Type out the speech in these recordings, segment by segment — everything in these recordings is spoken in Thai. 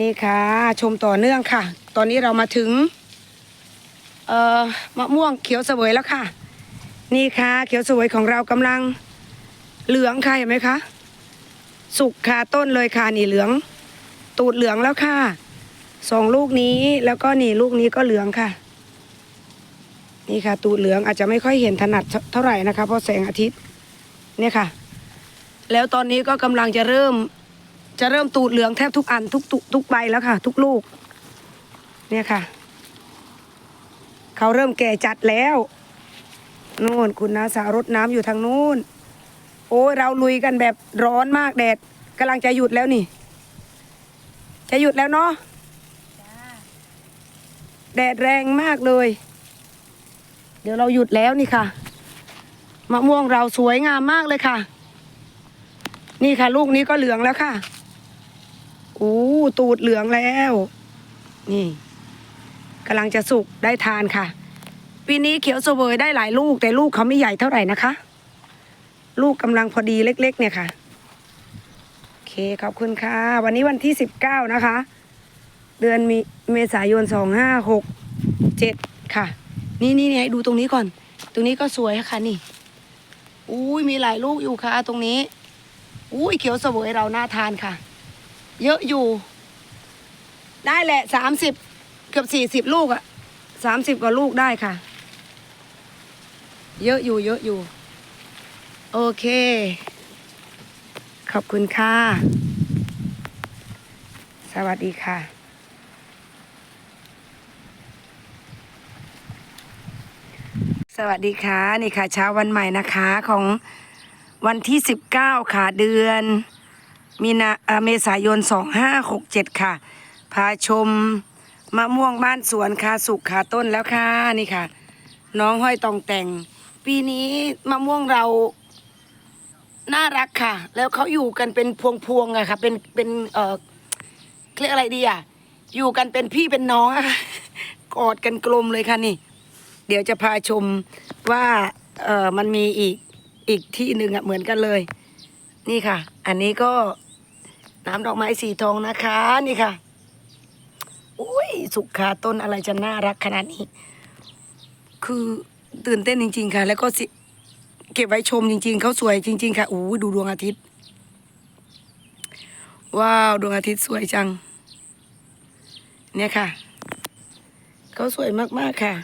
นี่ค่ะ ชมต่อเนื่องค่ะ ตอนนี้เรามาถึงเอ่อมะม่วงเขียวเสวยแล้วค่ะ นี่ค่ะ เขียวเสวยของเรากำลังเหลืองค่ะเห็นไหมคะ สุกคาต้นเลยค่ะนี่เหลือง ตูดเหลืองแล้วค่ะสองลูกนี้แล้วก็นี่ลูกนี้ก็เหลืองค่ะ นี่ค่ะ ตูดเหลืองอาจจะไม่ค่อยเห็นถนัดเท่าไหร่นะคะ เพราะแสงอาทิตย์เนี่ยค่ะ แล้วตอนนี้ก็กำลังจะเริ่ม จะเริ่มตูดเหลืองแทบทุกอันทุกทุกทุกใบแล้วค่ะ ทุกลูก เนี่ยค่ะ เขาเริ่มแก่จัดแล้วนู่นคุณนาสารดน้ำอยู่ทางนู้น โอ้ยเราลุยกันแบบร้อนมากแดดกำลังจะหยุดแล้วนี่ จะหยุดแล้วเนาะแดดแรงมากเลย เดี๋ยวเราหยุดแล้วนี่ค่ะ มะม่วงเราสวยงามมากเลยค่ะ นี่ค่ะ ลูกนี้ก็เหลืองแล้วค่ะ อู้ตูดเหลืองแล้ว นี่กำลังจะสุกได้ทานค่ะ ปีนี้เขียวเสวยได้หลายลูก แต่ลูกเขาไม่ใหญ่เท่าไหร่นะคะ ลูกกำลังพอดีเล็ก ๆ เนี่ยค่ะโอเคขอบคุณค่ะ วันนี้วันที่สิบเก้านะคะ เดือนมีเมษายนสองห้าหกเจ็ดค่ะ นี่นี่นี่ดูตรงนี้ก่อน ตรงนี้ก็สวยค่ะนี่อุ้ยมีหลายลูกอยู่ค่ะ ตรงนี้อุ้ยเขียวเสวยเราน่าทานค่ะ เยอะอยู่ ได้แหละสามสิบเกือบสี่สิบลูกอะสามสิบกว่าลูกได้ค่ะ เยอะอยู่ เยอะอยู่ โอเค ขอบคุณค่ะ สวัสดีค่ะสวัสดีค่ะ นี่ค่ะเช้าวันใหม่นะคะของวันที่ 19 ค่ะเดือน มีนาเอ่อเมษายน 2567 ค่ะ พาชมมะม่วงบ้านสวนค่ะสุกขาต้นแล้วค่ะนี่ค่ะ น้องห้อยตองแต่ง ปีนี้มะม่วงเราน่ารักค่ะ แล้วเขาอยู่กันเป็นพวงๆอะค่ะ เป็นเป็นเอ่อเรียกอะไรดีอะอยู่กันเป็นพี่เป็นน้องอะกอดกันกลมเลยค่ะนี่ เดี๋ยวจะพาชมว่าเออมันมีอีกอีกที่หนึ่งอะเหมือนกันเลย นี่ค่ะ อันนี้ก็ น้ำดอกไม้สีทองนะคะ นี่ค่ะ อุ้ยสุขาต้นอะไรจะน่ารักขนาดนี้ คือตื่นเต้นจริง ๆ ค่ะ แล้วก็สิเก็บไว้ชมจริง ๆเขาสวยจริง ๆ ค่ะอู้ดูดวงอาทิตย์ ว้าวดวงอาทิตย์สวยจัง เนี่ยค่ะเขาสวยมากๆค่ะ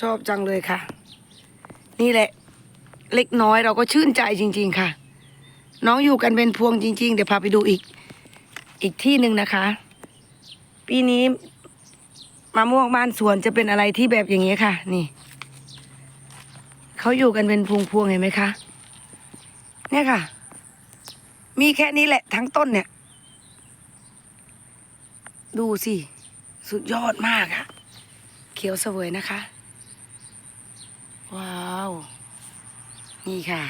ชอบจังเลยค่ะ นี่แหละ เล็กน้อยเราก็ชื่นใจจริง ๆ ค่ะ น้องอยู่กันเป็นพวงจริง ๆ เดี๋ยวพาไปดูอีก อีกที่หนึ่งนะคะ ปีนี้มะม่วงบ้านสวนจะเป็นอะไรที่แบบอย่างนี้ยค่ะ นี่เขาอยู่กันเป็นพวงๆเห็นไหมคะ เนี่ยค่ะ มีแค่นี้แหละทั้งต้นเนี่ย ดูสิ สุดยอดมากอะเขียวเสวยนะคะ ว้าว นี่ค่ะ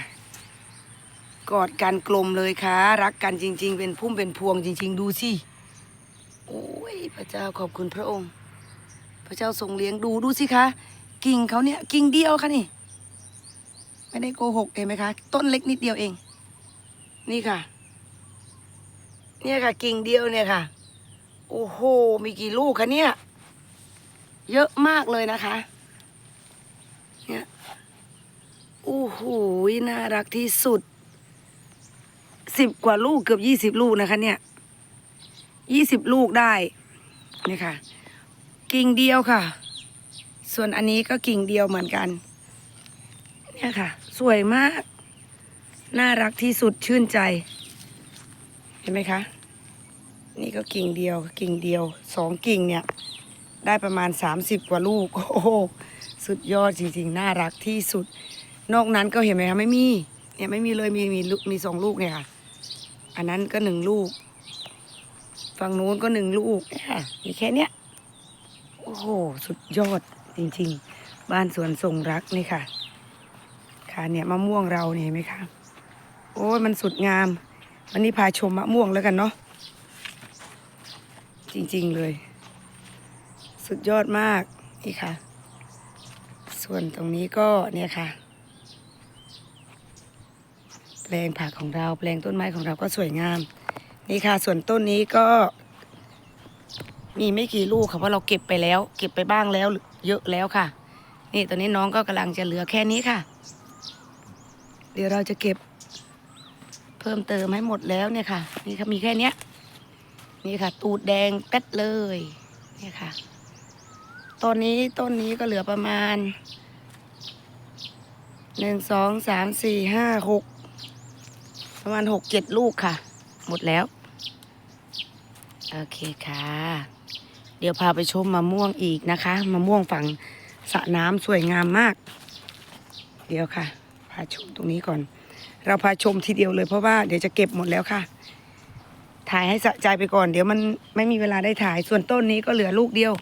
กอดกันกลมเลยค่ะ รักกันจริง ๆ เป็นพุ่มเป็นพวงจริง ๆ ดูสิโอ้ยพระเจ้าขอบคุณพระองค์ พระเจ้าทรงเลี้ยงดูดูสิคะกิ่งเขาเนี่ยกิ่งเดียวค่ะนี่ ไม่ได้โกหกเห็นไหมคะ ต้นเล็กนิดเดียวเอง นี่ค่ะ เนี่ยค่ะกิ่งเดียวเนี่ยค่ะ โอ้โหมีกี่ลูกคะเนี่ย เยอะมากเลยนะคะ เนี่ยโอ้โหน่ารักที่สุด สิบกว่าลูกเกือบยี่สิบลูกนะคะ เนี่ยยี่สิบลูกได้เนี่ยค่ะ กิ่งเดียวค่ะ ส่วนอันนี้ก็กิ่งเดียวเหมือนกัน เนี่ยค่ะ สวยมาก น่ารักที่สุดชื่นใจ เห็นไหมคะ นี่ก็กิ่งเดียว กิ่งเดียวสองกิ่งเนี่ย ได้ประมาณสามสิบกว่าลูก โอ้โหสุดยอดจริงๆ น่ารักที่สุด นอกนั้นก็เห็นไหมคะไม่มีเนี่ยไม่มีเลยมีมีลูกมีสองลูกเนี่ยค่ะ อันนั้นก็หนึ่งลูก ฝั่งนู้นก็หนึ่งลูกเนี่ยค่ะมีแค่เนี้ย โอ้โห สุดยอดจริงๆ บ้านสวนทรงรักนี่ค่ะ ค่ะเนี่ยมะม่วงเราเนี่ยไหมคะโอ้ยมันสุดงาม วันนี้พาชมมะม่วงแล้วกันเนาะจริงๆเลย สุดยอดมากนี่ค่ะ ส่วนตรงนี้ก็เนี่ยค่ะ แปลงผักของเราแปลงต้นไม้ของเราก็สวยงาม นี่ค่ะ ส่วนต้นนี้ก็ มีไม่กี่ลูกค่ะเพราะเราเก็บไปแล้ว เก็บไปบ้างแล้วเยอะแล้วค่ะ นี่ตอนนี้น้องก็กำลังจะเหลือแค่นี้ค่ะ เดี๋ยวเราจะเก็บ เพิ่มเติมให้หมดแล้วเนี่ยค่ะ นี่ค่ะมีแค่เนี้ยนี่ค่ะ ตูดแดงเต็ดเลยนี่ค่ะต้นนี้ต้นนี้ก็เหลือประมาณหนึ่งสองสามสี่ห้าหก ประมาณหกเจ็ดลูกค่ะ หมดแล้ว โอเคค่ะ เดี๋ยวพาไปชมมะม่วงอีกนะคะมะม่วงฝั่งสระน้ำสวยงามมาก เดี๋ยวค่ะ พาชมตรงนี้ก่อน เราพาชมทีเดียวเลยเพราะว่าเดี๋ยวจะเก็บหมดแล้วค่ะ ถ่ายให้สะใจไปก่อน เดี๋ยวมันไม่มีเวลาได้ถ่ายส่วนต้นนี้ก็เหลือลูกเดียว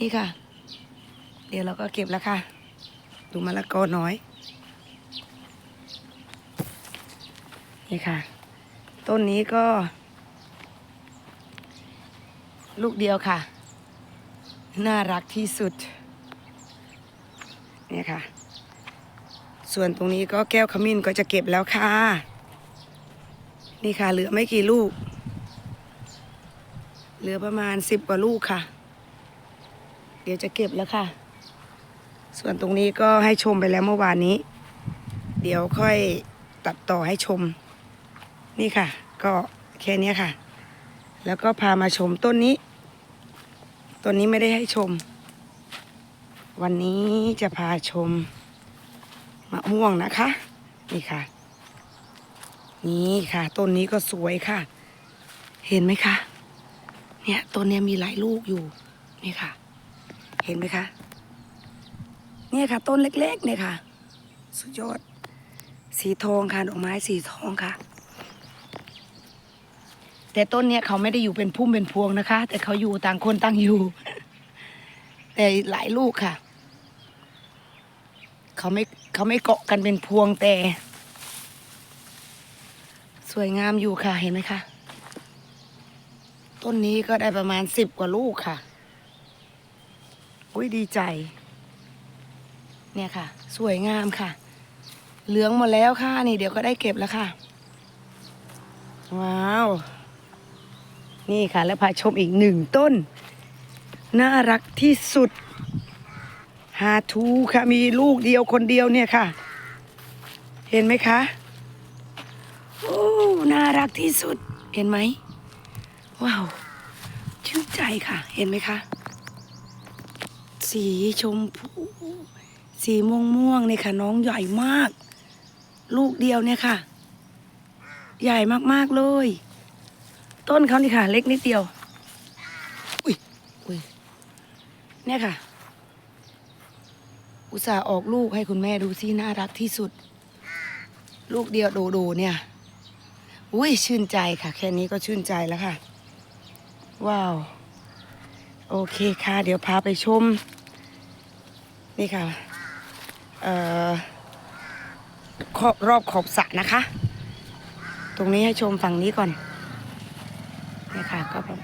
นี่ค่ะ เดี๋ยวเราก็เก็บแล้วค่ะ ดูมะละกอน้อย นี่ค่ะ ต้นนี้ก็ ลูกเดียวค่ะ น่ารักที่สุด เนี่ยค่ะ ส่วนตรงนี้ก็แก้วขมิ้นก็จะเก็บแล้วค่ะ นี่ค่ะ เหลือไม่กี่ลูก เหลือประมาณสิบกว่าลูกค่ะ เดี๋ยวจะเก็บแล้วค่ะ ส่วนตรงนี้ก็ให้ชมไปแล้วเมื่อวานนี้ เดี๋ยวค่อยตัดต่อให้ชม นี่ค่ะ ก็แค่นี้ค่ะ แล้วก็พามาชมต้นนี้ ต้นนี้ไม่ได้ให้ชม วันนี้จะพาชมมะม่วงนะคะ นี่ค่ะ นี่ค่ะ ต้นนี้ก็สวยค่ะ เห็นไหมคะ เนี่ยต้นเนี้ยมีหลายลูกอยู่ นี่ค่ะ เห็นไหมคะ เนี่ยค่ะ ต้นเล็กๆเนี่ยค่ะ สุดยอด สีทองค่ะ ดอกไม้สีทองค่ะ แต่ต้นเนี้ยเขาไม่ได้อยู่เป็นพุ่มเป็นพวงนะคะ แต่เขาอยู่ต่างคนต่างอยู่ แต่หลายลูกค่ะ เขาไม่เขาไม่เกาะกันเป็นพวงแต่ สวยงามอยู่ค่ะเห็นไหมคะต้นนี้ก็ได้ประมาณสิบกว่าลูกค่ะ อุ้ยดีใจ เนี่ยค่ะ สวยงามค่ะ เหลืองหมดแล้วค่ะ นี่เดี๋ยวก็ได้เก็บแล้วค่ะ ว้าว นี่ค่ะ แล้วพาชมอีกหนึ่งต้น น่ารักที่สุด หาทูค่ะ มีลูกเดียวคนเดียวเนี่ยค่ะ เห็นไหมคะ โอ้ น่ารักที่สุด เห็นไหม ว้าว ชื่นใจค่ะ เห็นไหมคะ สีชมพู สีม่วงม่วงเนี่ยค่ะ น้องใหญ่มาก ลูกเดียวเนี่ยค่ะ ใหญ่มากๆเลย ต้นเขานี่ค่ะ เล็กนิดเดียว อุ้ยอุ้ยเนี่ยค่ะ อุตส่าห์ออกลูกให้คุณแม่ดูสิน่ารักที่สุด ลูกเดียวโดโดเนี่ย อุ้ยชื่นใจค่ะ แค่นี้ก็ชื่นใจแล้วค่ะ ว้าว โอเคค่ะ เดี๋ยวพาไปชม นี่ค่ะ เอ่อขอบรอบขอบสระนะคะ ตรงนี้ให้ชมฝั่งนี้ก่อนนี่ ค่ะ ก็ประ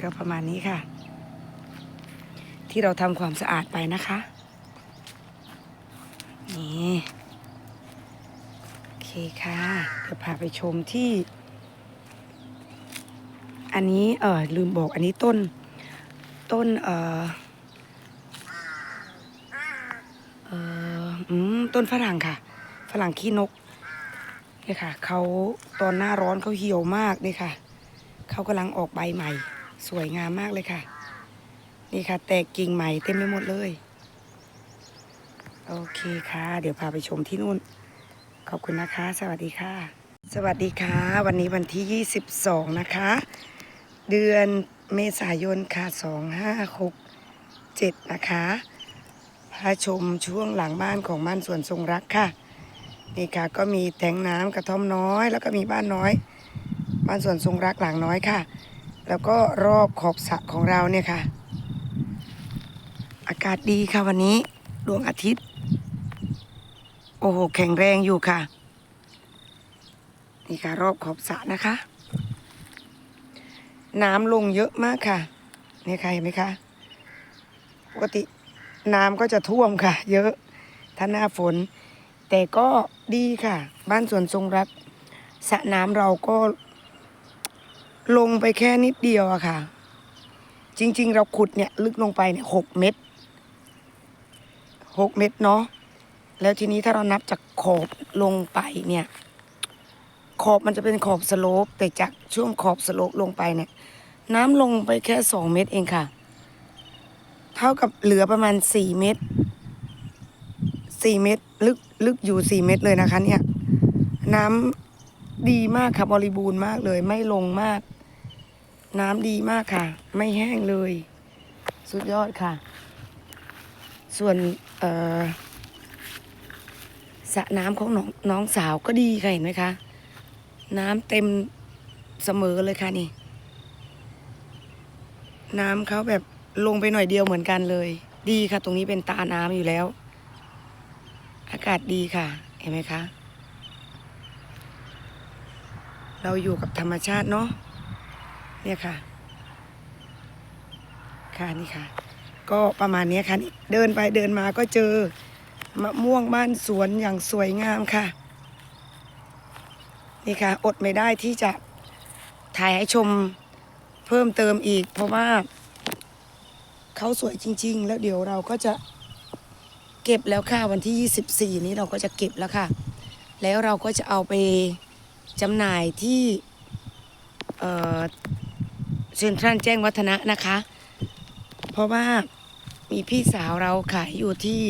ก็ประมาณนี้ค่ะ ที่เราทำความสะอาดไปนะคะนี่โอเคค่ะ เดี๋ยวพาไปชมที่ อันนี้เออลืมบอกอันนี้ต้น ต้นเออเออต้นฝรั่งค่ะ ฝรั่งขี้นก เนี่ยค่ะเขาตอนหน้าร้อนเขาเหี่ยวมากเลยค่ะเขากำลังออกใบใหม่ สวยงามมากเลยค่ะ นี่ค่ะ แตกกิ่งใหม่เต็มไปหมดเลย โอเคค่ะ เดี๋ยวพาไปชมที่นู่น ขอบคุณนะคะ สวัสดีค่ะ สวัสดีค่ะ วันนี้วันที่ 22 นะคะ เดือนเมษายนค่ะ 2567 นะคะพาชมช่วงหลังบ้านของบ้านสวนทรงรักค่ะ นี่ค่ะ ก็มีแทงน้ำกระท่อมน้อย แล้วก็มีบ้านน้อย บ้านสวนทรงรักหลังน้อยค่ะ แล้วก็รอบขอบสระของเราเนี่ยค่ะ อากาศดีค่ะวันนี้ดวงอาทิตย์ โอ้โห แข็งแรงอยู่ค่ะ นี่ค่ะ รอบขอบสระนะคะ น้ำลงเยอะมากค่ะนี่ค่ะเห็นไหมคะปกติน้ำก็จะท่วมค่ะ เยอะถ้าหน้าฝน แต่ก็ดีค่ะ บ้านสวนทรงรักสระน้ำเราก็ ลงไปแค่นิดเดียวอะค่ะ จริง ๆ เราขุดเนี่ยลึกลงไปเนี่ยหกเมตรหกเมตรเนาะแล้วทีนี้ถ้าเรานับจากขอบลงไปเนี่ย ขอบมันจะเป็นขอบสโลปแต่จากช่วงขอบสโลปลงไปเนี่ย น้ำลงไปแค่สองเมตรเองค่ะ เท่ากับเหลือประมาณสี่เมตร สี่เมตร ลึกลึกอยู่สี่เมตรเลยนะคะ เนี่ย น้ำดีมากค่ะบริบูรณ์มากเลย ไม่ลงมาก น้ำดีมากค่ะ ไม่แห้งเลย สุดยอดค่ะ ส่วนเอ่อสระน้ำของน้องน้องสาวก็ดีค่ะเห็นไหมคะ น้ำเต็มเสมอเลยค่ะนี่ น้ำเขาแบบลงไปหน่อยเดียวเหมือนกันเลย ดีค่ะ ตรงนี้เป็นตาน้ำอยู่แล้ว อากาศดีค่ะ เห็นไหมคะ เราอยู่กับธรรมชาติเนาะ เนี่ยค่ะ ค่ะนี่ค่ะ ก็ประมาณนี้ค่ะนี่เดินไปเดินมาก็เจอมะม่วงบ้านสวนอย่างสวยงามค่ะ นี่ค่ะ อดไม่ได้ที่จะถ่ายให้ชมเพิ่มเติมอีก เพราะว่าเขาสวยจริง ๆ แล้วเดี๋ยวเราก็จะ เก็บแล้วค่ะวันที่ 24 นี้เราก็จะเก็บแล้วค่ะ แล้วเราก็จะเอาไปจำหน่ายที่เอ่อเซ็นทรัลแจ้งวัฒนะนะคะ เพราะว่ามีพี่สาวเราขายอยู่ที่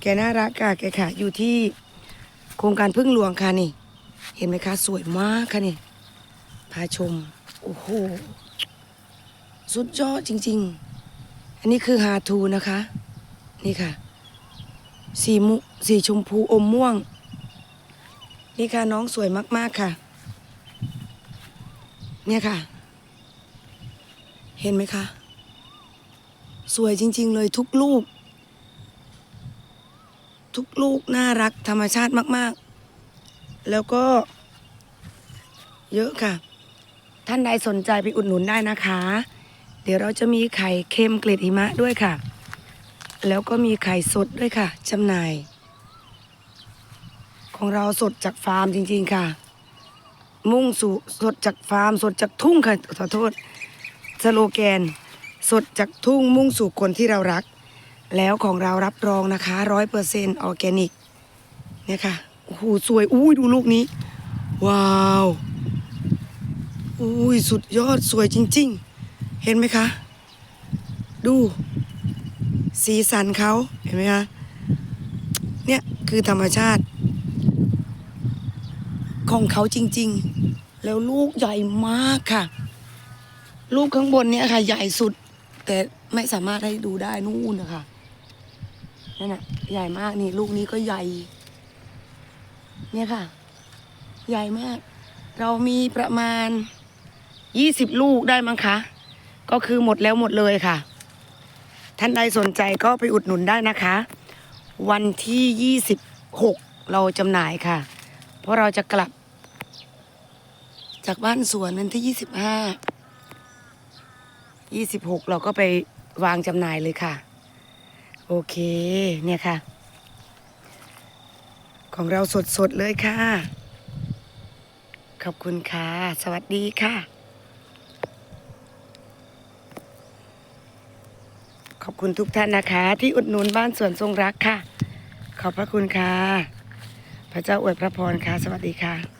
แกน่ารักค่ะแกขายอยู่ที่โครงการพึ่งหลวงค่ะนี่ เห็นไหมคะ สวยมากค่ะนี่พาชม โอ้โห สุดยอดจริง ๆ อันนี้คือฮาทูนะคะ นี่ค่ะ สีมุสีชมพูอมม่วง นี่ค่ะน้องสวยมากๆค่ะ เนี่ยค่ะ เห็นไหมคะ สวยจริง ๆ เลยทุกลูก ทุกลูกน่ารักธรรมชาติมาก ๆ แล้วก็ เยอะค่ะ ท่านใดสนใจไปอุดหนุนได้นะคะ เดี๋ยวเราจะมีไข่เค็มเกล็ดหิมะด้วยค่ะ แล้วก็มีไข่สดด้วยค่ะจำหน่าย ของเราสดจากฟาร์มจริง ๆค่ะ มุ่งสู่สดจากฟาร์ม สดจากทุ่งค่ะขอโทษสโลแกน สดจากทุ่งมุ่งสู่คนที่เรารัก แล้วของเรารับรองนะคะร้อยเปอร์เซ็นต์ออร์แกนิกเนี่ยค่ะโอ้โหสวยอุ้ยดูลูกนี้ ว้าวอุ้ยสุดยอดสวยจริง ๆ เห็นไหมคะ ดู สีสันเขาเห็นไหมคะเนี่ยคือธรรมชาติ ของเขาจริง ๆ แล้วลูกใหญ่มากค่ะ ลูกข้างบนเนี่ยค่ะ ใหญ่สุด แต่ไม่สามารถให้ดูได้นู่นนะคะนั่นน่ะใหญ่มากนี่ ลูกนี้ก็ใหญ่ เนี่ยค่ะ ใหญ่มาก เรามีประมาณยี่สิบลูกได้มั้งคะ ก็คือหมดแล้วหมดเลยค่ะ ท่านใดสนใจก็ไปอุดหนุนได้นะคะ วันที่ยี่สิบหกเราจำหน่ายค่ะ เพราะเราจะกลับ จากบ้านสวนวันที่ยี่สิบห้ายี่สิบหกเราก็ไปวางจำหน่ายเลยค่ะ โอเคเนี่ยค่ะ ของเราสดๆเลยค่ะ ขอบคุณค่ะ สวัสดีค่ะ ขอบคุณทุกท่านนะคะ ที่อุดหนุนบ้านสวนทรงรักค่ะ ขอบพระคุณค่ะ พระเจ้าอวยพระพรค่ะ สวัสดีค่ะ